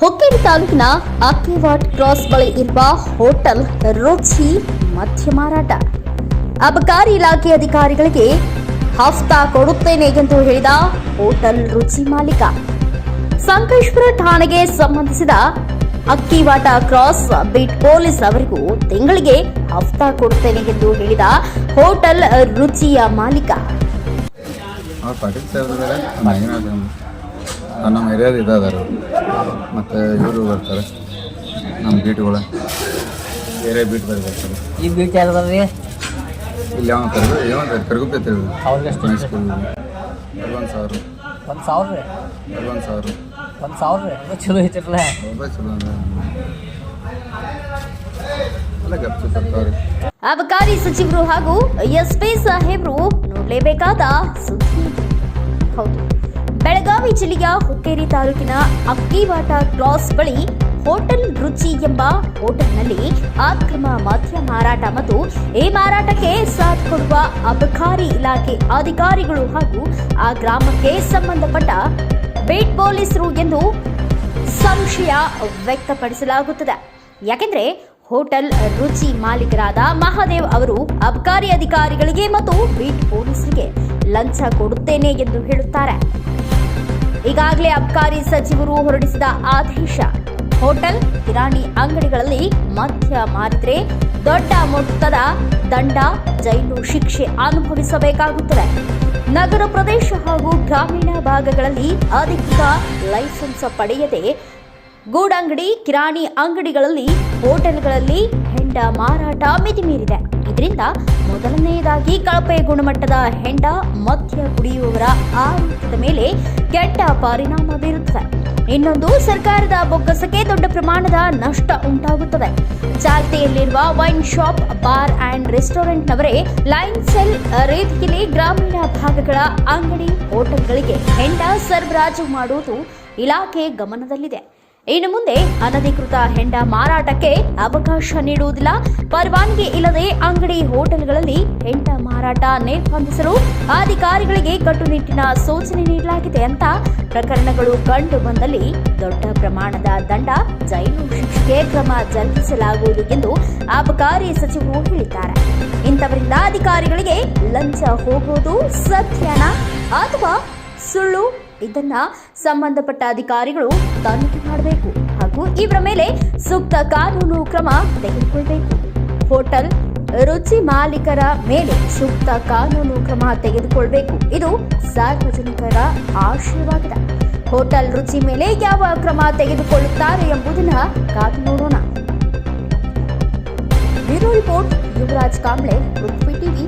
ಹುಕ್ಕೇರಿ ತಾಲೂಕಿನ ಅಕ್ಕಿವಾಟ್ ಕ್ರಾಸ್ ಬಳಿ ಇರುವ ಹೋಟೆಲ್ ರುಚಿ ಮದ್ಯ ಮಾರಾಟ. ಅಬಕಾರಿ ಇಲಾಖೆ ಅಧಿಕಾರಿಗಳಿಗೆ ಹಫ್ತಾ ಕೊಡುತ್ತೇನೆ ಎಂದು ಹೇಳಿದ ಹೋಟೆಲ್ ರುಚಿ ಮಾಲೀಕ. ಸಂಕೇಶ್ವರ ಠಾಣೆಗೆ ಸಂಬಂಧಿಸಿದ ಅಕ್ಕಿವಾಟ ಕ್ರಾಸ್ ಬೀಟ್ ಪೊಲೀಸ್ ಅವರಿಗೂ ತಿಂಗಳಿಗೆ ಹಫ್ತಾ ಕೊಡುತ್ತೇನೆ ಎಂದು ಹೇಳಿದ ಹೋಟೆಲ್ ರುಚಿಯ ಮಾಲೀಕ. ನಮ್ಮ ಏರಿಯಾದ ಇದಾದಾರ. ಮತ್ತು ಇವರು ಬರ್ತಾರೆ. ನಮ್ಮ ಬೀಟ್ಗಳು. ಬೇರೆ ಬೀಟ್ ಬರೀ ಬರ್ತಾರೆ. ಈ ಬೀಟ್ ಯಾರ್ದಾರ್ರಿ ಇಲ್ಲಿ ಯಾವ ಕರ್ಗು ಯಾವ ಕರ್ಗು ತಿಳಿದು ಅವ್ರಿಗೆ ಎಷ್ಟು ಸ್ಕೂಲ್ ಒಂದು ಸಾವಿರ. ಒಂದು ಸಾವಿರ? ರೀ ಒಂದು ಸಾವಿರ. ಒಂದು ಸಾವಿರ? ರೀ ಚಲೋ ಐತಿರಲ್ಲ ಒಬ್ಬ ಚಲೋ ಅಲ್ಲ ಅಬಕಾರಿ ಸಚಿವರು ಹಾಗೂ ಎಸ್ಪಿ ಸಾಹೇಬರು ನೋಡಲೇಬೇಕಾದ ಸುದ್ದಿ. ಹೌದು. ಬೆಳಗಾವಿ ಜಿಲ್ಲೆಯ ಹುಕ್ಕೇರಿ ತಾಲೂಕಿನ ಅಕ್ಕಿವಾಟ ಕ್ರಾಸ್ ಬಳಿ ಹೋಟೆಲ್ ರುಚಿ ಎಂಬ ಹೋಟೆಲ್ನಲ್ಲಿ ಅಕ್ರಮ ಮದ್ಯ ಮಾರಾಟ ಮತ್ತು ಈ ಮಾರಾಟಕ್ಕೆ ಸಾಥ್ ಕೊಡುವ ಅಬಕಾರಿ ಇಲಾಖೆ ಅಧಿಕಾರಿಗಳು ಹಾಗೂ ಆ ಗ್ರಾಮಕ್ಕೆ ಸಂಬಂಧಪಟ್ಟ ಬೇಟ್ ಪೊಲೀಸರು ಎಂದು ಸಂಶಯ ವ್ಯಕ್ತಪಡಿಸಲಾಗುತ್ತದೆ. ಯಾಕೆಂದ್ರೆ ಹೋಟೆಲ್ ರುಚಿ ಮಾಲೀಕರಾದ ಮಹಾದೇವ್ ಅವರು ಅಬಕಾರಿ ಅಧಿಕಾರಿಗಳಿಗೆ ಮತ್ತು ಬೀಟ್ ಪೊಲೀಸರಿಗೆ ಲಂಚ ಕೊಡುತ್ತೇನೆ ಎಂದು ಹೇಳುತ್ತಾರೆ. ಈಗಾಗಲೇ ಅಬಕಾರಿ ಸಚಿವರು ಹೊರಡಿಸಿದ ಆದೇಶ. ಹೋಟೆಲ್, ಕಿರಾಣಿ ಅಂಗಡಿಗಳಲ್ಲಿ ಮದ್ಯ ಮಾತ್ರೆ ದೊಡ್ಡ ಮೊತ್ತದ ದಂಡ ಜೈಲು ಶಿಕ್ಷೆ ಅನುಭವಿಸಬೇಕಾಗುತ್ತದೆ. ನಗರ ಪ್ರದೇಶ ಹಾಗೂ ಗ್ರಾಮೀಣ ಭಾಗಗಳಲ್ಲಿ ಅಧಿಕೃತ ಲೈಸೆನ್ಸ್ ಪಡೆಯದೆ ಗೂಡಂಗಡಿ, ಕಿರಾಣಿ ಅಂಗಡಿಗಳಲ್ಲಿ, ಹೋಟೆಲ್ಗಳಲ್ಲಿ ಹೆಂಡ ಮಾರಾಟ ಮಿತಿ ಮೀರಿದೆ ಇದರಿಂದ ಮೊದಲನೆಯದಾಗಿ ಕಳಪೆ ಗುಣಮಟ್ಟದ ಹೆಂಡ ಮಧ್ಯ ಕುಡಿಯುವವರ ಆರೋಗ್ಯದ ಮೇಲೆ ಕೆಟ್ಟ ಪರಿಣಾಮ ಬೀರುತ್ತದೆ. ಇನ್ನೊಂದು ಸರ್ಕಾರದ ಬೊಕ್ಕಸಕ್ಕೆ ದೊಡ್ಡ ಪ್ರಮಾಣದ ನಷ್ಟ ಉಂಟಾಗುತ್ತದೆ. ಚಾಲ್ತಿಯಲ್ಲಿರುವ ವೈನ್ ಶಾಪ್, ಬಾರ್ ಆ್ಯಂಡ್ ರೆಸ್ಟೋರೆಂಟ್ನವರೇ ಲೈನ್ ಸೆಲ್ ರೀತಿಯಲ್ಲಿ ಗ್ರಾಮೀಣ ಭಾಗಗಳ ಅಂಗಡಿ, ಹೋಟೆಲ್ಗಳಿಗೆ ಹೆಂಡ ಸರಬರಾಜು ಮಾಡುವುದು ಇಲಾಖೆ ಗಮನದಲ್ಲಿದೆ. ಇನ್ನು ಮುಂದೆ ಅನಧಿಕೃತ ಹೆಂಡ ಮಾರಾಟಕ್ಕೆ ಅವಕಾಶ ನೀಡುವುದಿಲ್ಲ. ಪರವಾನಗಿ ಇಲ್ಲದೆ ಅಂಗಡಿ ಹೋಟೆಲ್ಗಳಲ್ಲಿ ಹೆಂಡ ಮಾರಾಟ ನಿರ್ಬಂಧಿಸಲು ಅಧಿಕಾರಿಗಳಿಗೆ ಕಟ್ಟುನಿಟ್ಟಿನ ಸೂಚನೆ ನೀಡಲಾಗಿದೆ ಅಂತ ಪ್ರಕರಣಗಳು ಕಂಡು ಬಂದಲ್ಲಿ ದೊಡ್ಡ ಪ್ರಮಾಣದ ದಂಡ ಜೈಲು ಶಿಕ್ಷೆಗೆ ಕ್ರಮ ಜರುಗಿಸಲಾಗುವುದು ಎಂದು ಅಬಕಾರಿ ಸಚಿವರು ಹೇಳಿದ್ದಾರೆ. ಇಂಥವರಿಂದ ಅಧಿಕಾರಿಗಳಿಗೆ ಲಂಚ ಹೋಗುವುದು ಸತ್ಯನ ಅಥವಾ ಸುಳ್ಳು? ಇದನ್ನ ಸಂಬಂಧಪಟ್ಟ ಅಧಿಕಾರಿಗಳು ತನಿಖೆ ಮಾಡಬೇಕು. ಹಾಗೂ ಇವರ ಮೇಲೆ ಸೂಕ್ತ ಕಾನೂನು ಕ್ರಮ ತೆಗೆದುಕೊಳ್ಬೇಕು. ಹೋಟೆಲ್ ರುಚಿ ಮಾಲೀಕರ ಮೇಲೆ ಸೂಕ್ತ ಕಾನೂನು ಕ್ರಮ ತೆಗೆದುಕೊಳ್ಬೇಕು. ಇದು ಸಾರ್ವಜನಿಕರ ಆಶಯವಾಗಿದೆ ಹೋಟೆಲ್ ರುಚಿ ಮೇಲೆ ಯಾವ ಕ್ರಮ ತೆಗೆದುಕೊಳ್ಳುತ್ತಾರೆ ಎಂಬುದನ್ನ ಕಾದು ನೋಡೋಣ. Bureau report, Yuvaraj Kamble Prithvi TV